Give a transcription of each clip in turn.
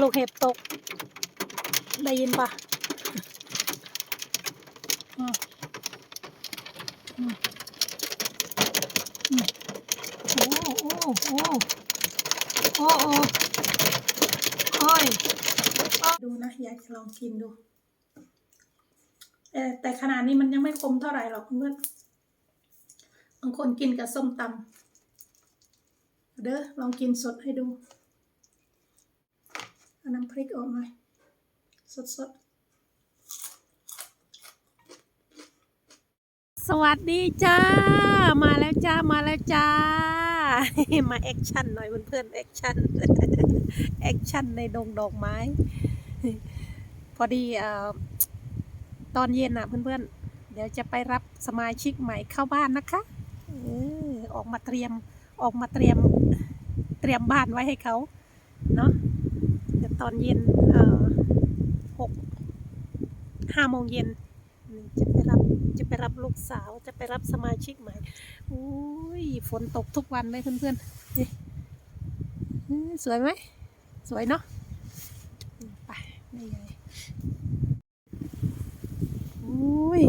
ลูกเห็บตก ได้ยินปะอืมอืมอืมโอ้โอ้โอ้โอ้โอ้โอ้ยดูนะอยากจะลองกินดู แต่แต่ขนาดนี้มันยังไม่คมเท่าไหร่หรอกเพื่อนบางคนกินกับส้มตำเด้อลองกินสดให้ดู น้ำพริกออกหน่อยสดสดสวัสดีจ้า มาแล้วจ้า มาแล้วจ้า มาแอคชั่นหน่อยเพื่อนๆแอคชั่นแอคชั่นในดงดอกไม้ พอดีอตอนเย็นอะเพื่อนๆ เดี๋ยวจะไปรับสมาชิกใหม่เข้าบ้านนะคะออออกมาเตรียมออกมาเตรียมเตรียมบ้านไว้ให้เขาเนาะ ตอนเย็นเอ่อหกห้าโมงเย็นจะไปรับจะไปรับลูกสาวจะไปรับสมาชิกใหม่อุ้ยฝนตกทุกวันเลยเพื่อนๆนี่สวยไหมสวยเนาะไปนี่ไงอุ้ย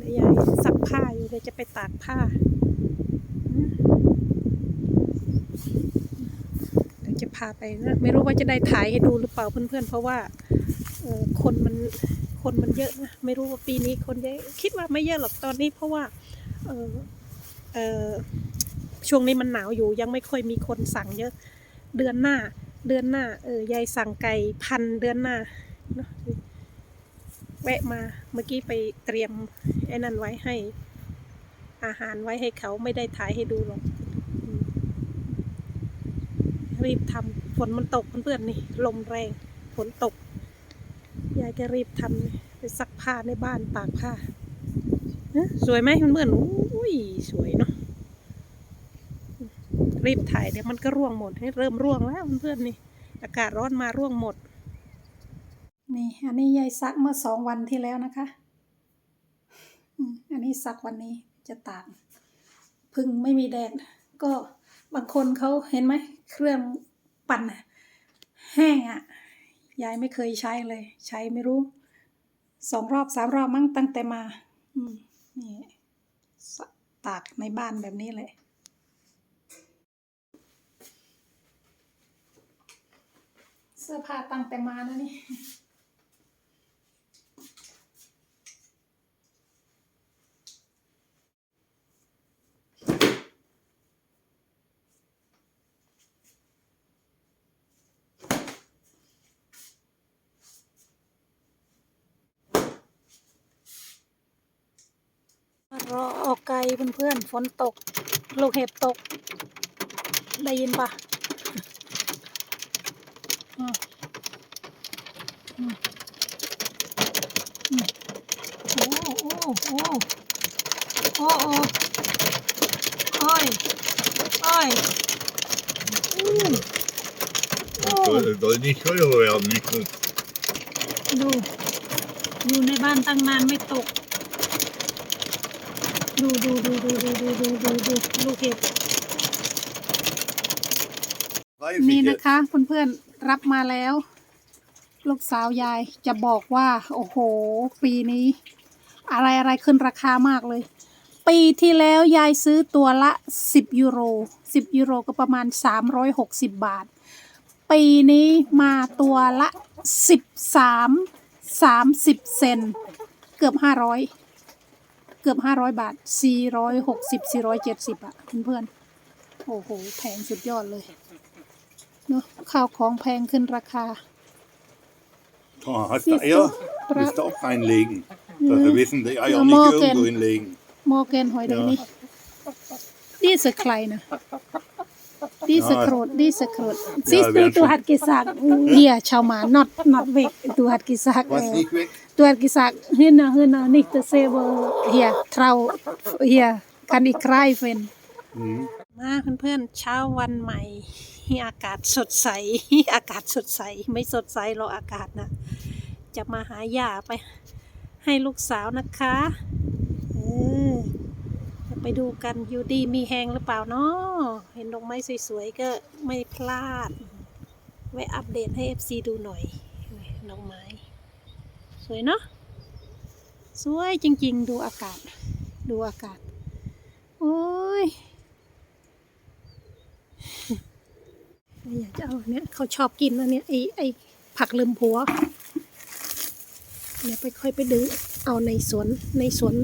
นายยายซักผ้าอยู่เดี๋ยจะไปตากผ้าอืมเดี๋ยวจะพาไปนะไม่รู้ว่าจะได้ถ่ายให้ดูหรือเปล่าเพื่อนๆ เพราะว่าคนมันคนมันเยอะนะไม่รู้ว่าปีนี้คนเยอะคิดว่าไม่เยอะหรอกตอนนี้ เพราะว่าเออเออช่วงนี้มันหนาวอยู่ยังไม่ค่อยมีคนสั่งเยอะเดือนหน้า เดือนหน้าเออยายสั่งไก่พันเดือนหน้าเนอะแวะมาเมื่อกี้ไปเตรียมไอ้นั่นไว้ให้ อาหารไว้ให้เขาไม่ได้ถ่ายให้ดูหรอก รีบทำฝนมันตกเพื่อนๆนี่ลมแรงฝนตกยายก็รีบทำไปซักผ้าในบ้านตากผ้าสวยไหมเพื่อนๆอุ้ยสวยเนาะรีบถ่ายเดี๋ยวมันก็ร่วงหมดให้เริ่มร่วงแล้วเพื่อนๆนี่ อากาศร้อนมาร่วงหมดนี่อันนี้ยายซักเมื่อสองวันที่แล้วนะคะอันนี้ซักวันนี้จะตากพึ่งไม่มีแดดก็ บางคนเขาเห็นไหมเครื่องปั่นน่ะแห้งอะ่ะยายไม่เคยใช้เลย ใช้ไม่รู้สองรอบสามรอบมั้งตั้งแต่มาอืมนี่ตากในบ้านแบบนี้เลยเสื้อผ้าตั้งแต่มานะนี่ รอออกไกล เพื่อนๆ ฝนตก ลูกเห็บตก ได้ยินปะอืมอืมอืมโอ้โอ้โอ้โอ้โอ้โอ้ยโอ้ยอืมโอ้ Das soll nicht teurer werden, nicht gut. ดู อยู่ในบ้านตั้งนานไม่ตก ดูดูดูดูดูดูดูดูดูลูกเห็บนี่นะคะ เพื่อนๆรับมาแล้ว ลูกสาวยายจะบอกว่า โอ้โห ปีนี้ อะไรอะไรขึ้นราคามากเลย ปีที่แล้วยายซื้อตัวละ 10 ยูโร 10 ยูโรก็ประมาณ 360 บาท ปีนี้มาตัวละ 13 30 เซน เกือบ 500 เกือบห้าร้อยบาทสี่ร้อยหกสิบสี่ร้อยเจ็ดสิบอะเพื่อนๆโอ้โหแพงสุดยอดเลยเนาะข้าวของแพงขึ้นราคา Oh, hast du Eier? Musst du auch reinlegen. Dass wir wissen, die Eier ja, nicht morgen. irgendwo hinlegen. Morgen heute ja. nicht. Diese Kleine. Diese ja. Krot, diese Krot. Siehst ja, du, du hast gesagt, wir, schau mal, not, not weg. Du hast gesagt, Was äh, nicht weg? ตัวหัดกิสักเฮียนะเฮียนะนิกตเซเวอร์เฮียทราวเฮียคันอีครายเฟน Mhm. มาเพื่อนๆเช้าวันใหม่อากาศสดใส อากาศสดใส ไม่สดใสหรอกอากาศนะ จะมาหาย่าไปให้ลูกสาวนะคะเออจะไปดูกันอยู่ดีมีแหงหรือเปล่าเนาะเห็นดอกไม้สวยๆก็ไม่พลาด ไว้อัปเดตให้ FC ดูหน่อยดอกไม้ส วยเนาะสวยจริง ๆ ดูอากาศ ดูอากาศ โอ้ยอยากจะเอาเนี่ยเขาชอบกินนะเนี่ยไอไอผักลืมผัวเดี๋ยวไปค่อยไปดึงเอาในสวนในสวน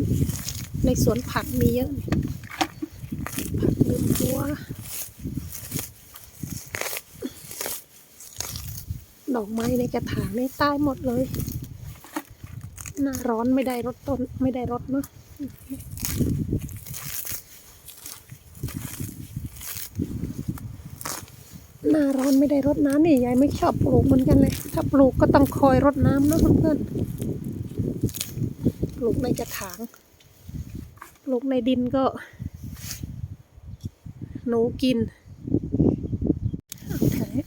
ในสวนผักมีเยอะผักลืมผัวดอกไม้ในกระถางนี่ตายหมดเลย หน้าร้อนไม่ได้รดต้นไม่ได้รดเนาะหน้าร้อนไม่ได้รดน้ำนี่ยายไม่ชอบปลูกเหมือนกันเลย ถ้าปลูกก็ต้องคอยรดน้ำนะเพื่อนๆปลูกในกระถางปลูกในดินก็ หนูกินเอาเถอะ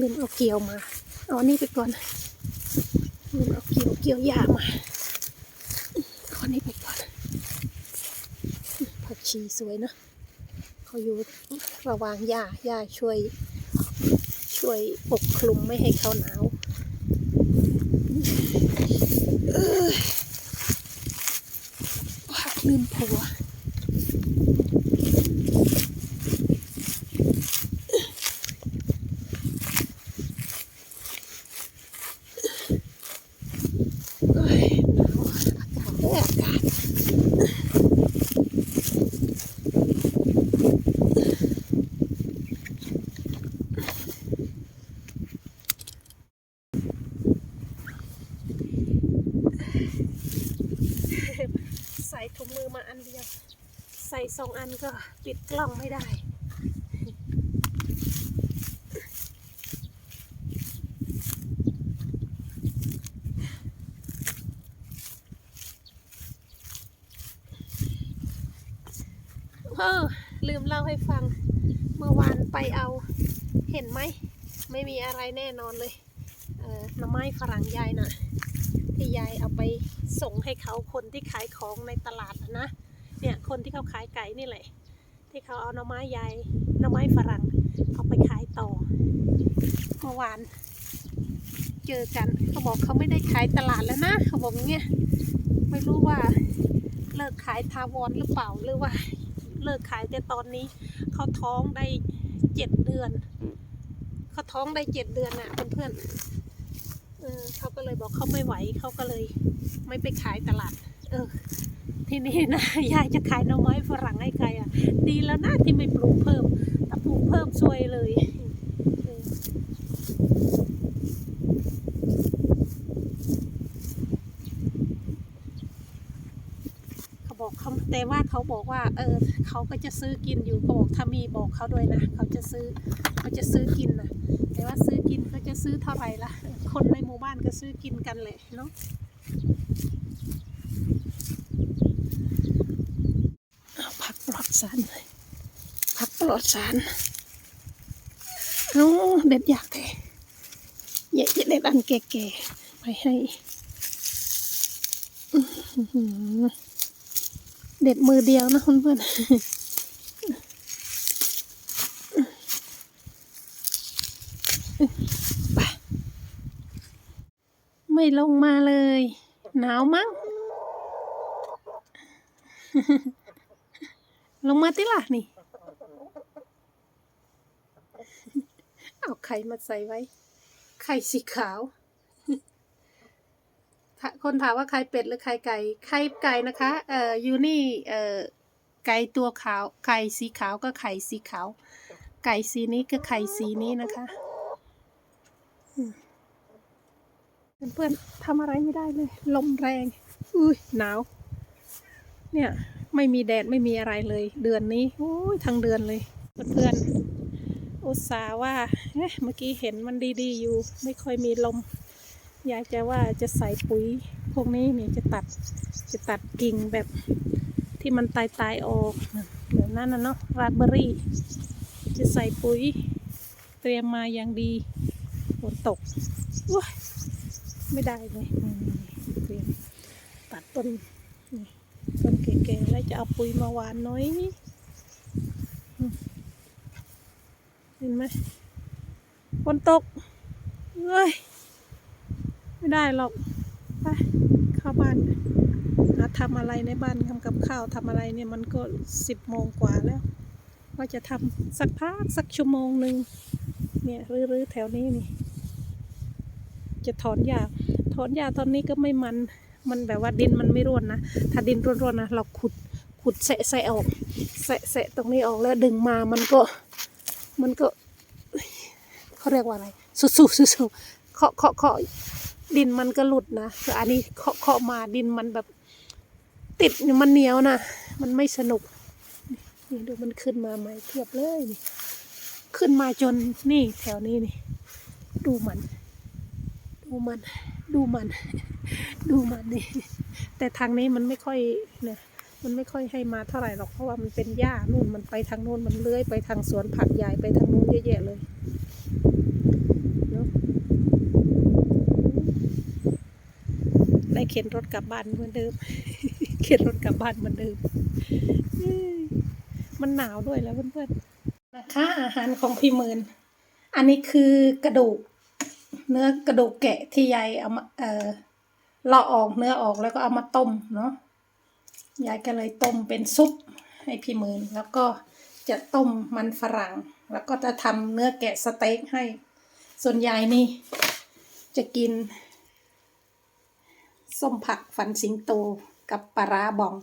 ลืมเอาเกี่ยวมา เอาอันนี้ไปก่อนเอาเกี่ยวเกี่ยวหญ้ามาเอานนี้ไปก่อนผักชีสวยเนาะเขาอยู่ระวางหญ้าหญ้าช่วย ช่วยปกคลุมไม่ให้เขาหนาวผักลืมผัว เอ้ยหนาวอากาศเอ้ยอากาศ ใส่ถุงมือมาอันเดียว ใส่สองอันก็ปิดกล้องไม่ได้ เออ ลืมเล่าให้ฟัง เมื่อวานไปเอา เห็นไหม ไม่มีอะไรแน่นอนเลย เออหน่อไม้ฝรั่งยายน่ะ ที่ยายเอาไปส่งให้เขาคนที่ขายของในตลาดนะ เนี่ย คนที่เขาขายไก่นี่แหละ ที่เขาเอาหน่อไม้ยายหน่อไม้ฝรั่ง เอาไปขายต่อ เมื่อวาน เจอกันเขาบอกเขาไม่ได้ขายตลาดแล้วนะเขาบอกเงี้ยไม่รู้ว่าเลิกขายทาวรหรือเปล่าหรือว่า เลิกขายแต่ตอนนี้เขาท้องได้เจ็ดเดือนเขาท้องได้เจ็ดเดือนน่ะเพื่อนๆเออเขาก็เลยบอกเขาไม่ไหวเขาก็เลย ไม่ไปขายตลาด เออ ทีนี้นะยายจะขายหน่อไม้ฝรั่งให้ใครอะ ดีแล้วนะที่ไม่ปลูกเพิ่มแต่ปลูกเพิ่มซวยเลยเออเขา บอกเขาแต่ว่าเขาบอกว่า เออเขาก็จะซื้อกินอยู่เขาบอกถ้ามีบอกเขาด้วยนะเขาจะซื้อเขาจะซื้อกินนะแต่ว่าซื้อกินเขาจะซื้อเท่าไหร่ละคนในหมู่บ้านก็ซื้อกินกันเลยเนาะผักปลอดสารหน่อยผักปลอดสารเอาเด็ดอยากแต่อย่าอย่าเด็ดอันแก่ๆไปให้อือ เด็ดมือเดียวนะเพื่อนไปไม่ลงมาเลย หนาวมั้ง ลงมาติล่ะนี่ เอาไข่มาใส่ไว้ ไข่สีขาว คนถามว่าไข่เป็ดหรือไข่ไก่ ไข่ไก่นะคะเอ่ออยู่นี่เอ่อไก่ตัวขาว ไก่สีขาวก็ไข่สีขาว ไก่สีนี้ก็ไข่สีนี้นะคะอืมเพื่อนๆทำอะไรไม่ได้เลย ลมแรง อุ้ยหนาว เนี่ย ไม่มีแดดไม่มีอะไรเลย เดือนนี้โอ้ยทั้งเดือนเลย เพื่อนๆอุตส่าห์ว่าเมื่อกี้เห็นมันดีๆอยู่ ไม่ค่อยมีลม อยากจะว่าจะใส่ปุ๋ยพวกนี้เนี่ยจะตัดจะตัดกิ่งแบบที่มันตายตายๆออกเหมือนนั่นนะเนาะราสเบอรี่ จะใส่ปุ๋ย เตรียมมาอย่างดีฝนตกโอ้ยไม่ได้เลยเตรียมตัดต้นต้นนี่ต้นแก่ๆแล้วจะเอาปุ๋ยมาหวานน้อยเห็นไหมฝนตกเอ้ย ไม่ได้หรอก ไปเข้าบ้านหาทำอะไรในบ้านทำกับข้าวทำอะไรเนี่ยมันก็สิบโมงกว่าแล้ว ว่าจะทำสักพักสักชั่วโมงหนึ่งเนี่ยรื้อๆแถวนี้นี่ จะถอนหญ้าถอนหญ้าตอนนี้ก็ไม่มัน มันแบบว่าดินมันไม่ร่วนนะ ถ้าดินร่วนๆนะเราขุดขุดแสะแสะออกแสะแสะตรงนี้ออกแล้วดึงมามันก็มันก็เขาเรียกว่าอะไรสู้ๆสู้ๆเคาะเคาะเคาะ ดินมันก็หลุดนะคืออันนี้เคาะเคาะมาดินมันแบบ ติดมันเหนียวนะมันไม่สนุก นี่ดูมันขึ้นมาใหม่เทียบเลยนี่ขึ้นมาจนนี่แถวนี้นี่ ดูมัน ดูมัน ดูมัน ดูมันนี่ แต่ทางนี้มันไม่ค่อยเนี่ยมันไม่ค่อยให้มาเท่าไหร่หรอกเพราะว่ามันเป็นหญ้านู่นมันไปทางนู่นมันเลื้อยไปทางสวนผักใหญ่ไปทางนู้นเยอะแยะเลยเนาะได้ เข็นรถกลับบ้านเหมือนเดิม เข็นรถกลับบ้านเหมือนเดิม มันหนาวด้วยแล้วเพื่อนๆนะคะอาหารของพี่หมื่นอันนี้คือกระดูก เนื้อกระดูกแกะที่ยายเอามาเออเลาะออกเนื้อออกแล้วก็เอามาต้มเนาะยายก็เลยต้มเป็นซุปให้พี่หมื่นแล้วก็จะต้มมันฝรั่ง แล้วก็จะทำเนื้อแกะสเต็กให้ ส่วนยายนี่จะกิน ส้มผักฝันสิงโตกับปลาร้าบอง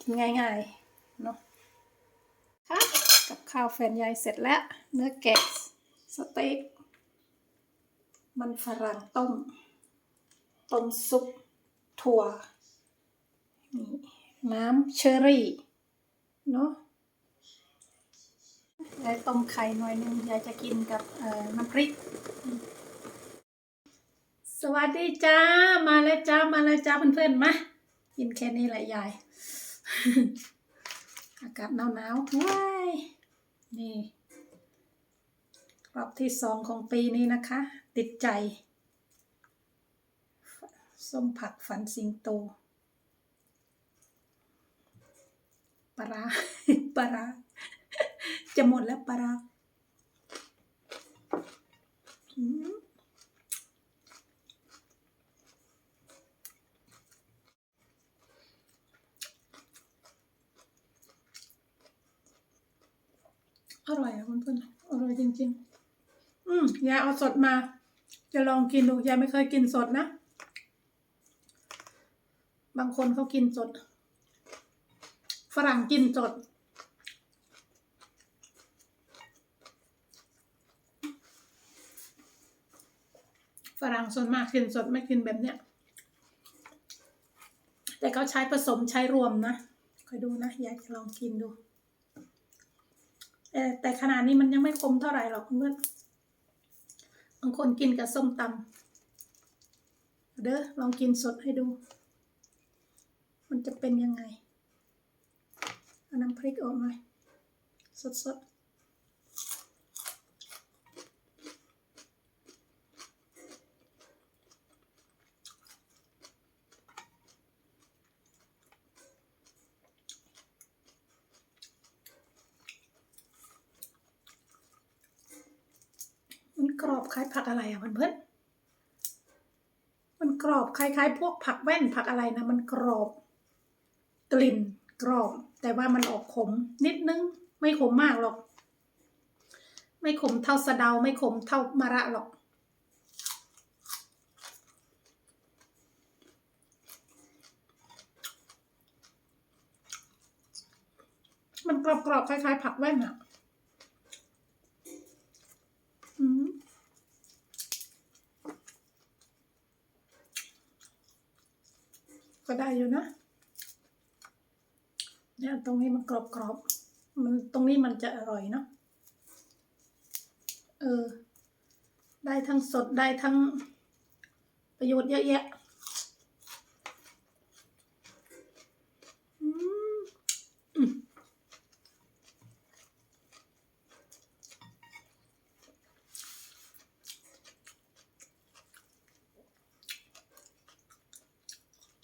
กินง่ายๆเนาะค่ะกับข้าวแฟนยายเสร็จแล้ว เนื้อแกะสเต็กมันฝรั่งต้ม ต้มซุปถั่วนี่น้ำเชอรี่ เนาะยายต้มไข่หน่อยหนึงยายจะกินกับเอ่อน้ำพริก สวัสดีจ้า มาแล้วจ้า มาแล้วจ้าเพื่อนๆ มากินแค่นี้แหละยาย อากาศหนาวๆว้ายนี่รอบที่สองของปีนี้นะคะ ติดใจ ส้มผักฝันสิงโตปลาปลาจะหมดแล้วปลาร้าอืม อร่อยอะเพื่อนๆอร่อยจริง ๆ อืมยายเอาสดมา จะลองกินดูยายไม่เคยกินสดนะ บางคนเขากินสด ฝรั่งกินสด ฝรั่งส่วนมากกินสดไม่กินแบบเนี้ย แต่เขาใช้ผสมใช้รวมนะคอยดูนะ ยากจะลองกินดู แต่แต่ขนาดนี้มันยังไม่คมเท่าไหร่หรอกเพื่อนบางคนกินกับส้มตำเด้อลองกินสดให้ดู มันจะเป็นยังไงเอาน้ำพริกออกหน่อยสดสดๆ กรอบคล้ายผักอะไรอะเพื่อนๆมันกรอบคล้ายๆ พวกผักแว่นผักอะไรนะ มันกรอบกลิ่นกรอบ แต่ว่ามันออกขมนิดนึง ไม่ขมมากหรอก ไม่ขมเท่าสะเดา ไม่ขมเท่ามะระหรอกมันกรอบๆคล้ายๆ ผักแว่นอะอืม ก็ได้อยู่นะ เนี่ยตรงนี้มันกรอบกรอบๆ มันตรงนี้มันจะอร่อยเนาะ เออ ได้ทั้งสดได้ทั้งประโยชน์เยอะแยะ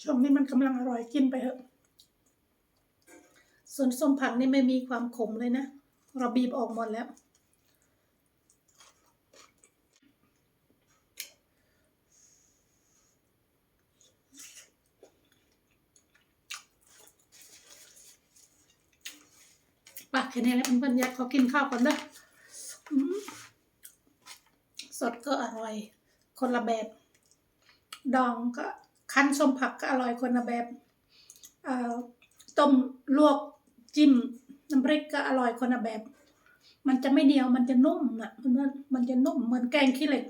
ชอมนี่มันกำลังอร่อยกินไปเถอะ ส่วนส้มผักนี่ไม่มีความขมเลยนะ เราบีบออกหมดแล้ว ปากแค่นี้แล้วเพื่อนๆอยากขอกินข้าวก่อนเด้อสดก็อร่อย คนละแบบ ดองก็ คั้นส้มผักก็อร่อยคนละแบบต้มลวกจิ้มน้ำพริกก็อร่อยคนละแบบ มันจะไม่เหนียวมันจะนุ่มนะเพื่อนมันจะนุ่มเหมือนแกงขี้เหล็ก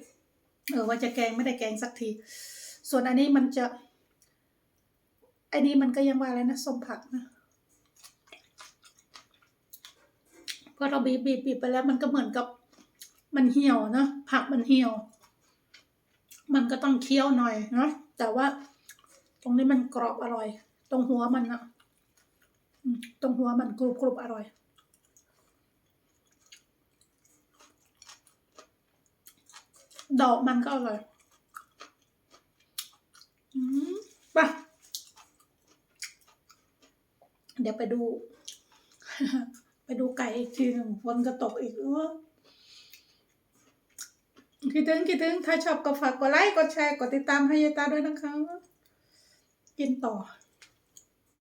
เออว่าจะแกงไม่ได้แกงสักที ส่วนอันนี้มันจะอันนี้มันก็ยังว่าอะไรนะส้มผักนะพอเราบีบบีบบีบไปแล้วมันก็เหมือนกับมันเหี่ยวนะผักมันเหี่ยว มันก็ต้องเคี้ยวหน่อยเนาะแต่ว่า ตรงนี้มันกรอบอร่อย ตรงหัวมันอะอืมตรงหัวมันกรุบกรุบอร่อย ดอกมันก็อร่อยอืมไปะเดี๋ยวไปดู ไปดูไก่อีกทีหนึ่งฝนก็ตกอีกเออคิดถึงคิดถึง ถ้าชอบก็ฝากกดไลค์ กดแชร์ กดติดตามให้ยายตาด้วยนะคะ กินต่อ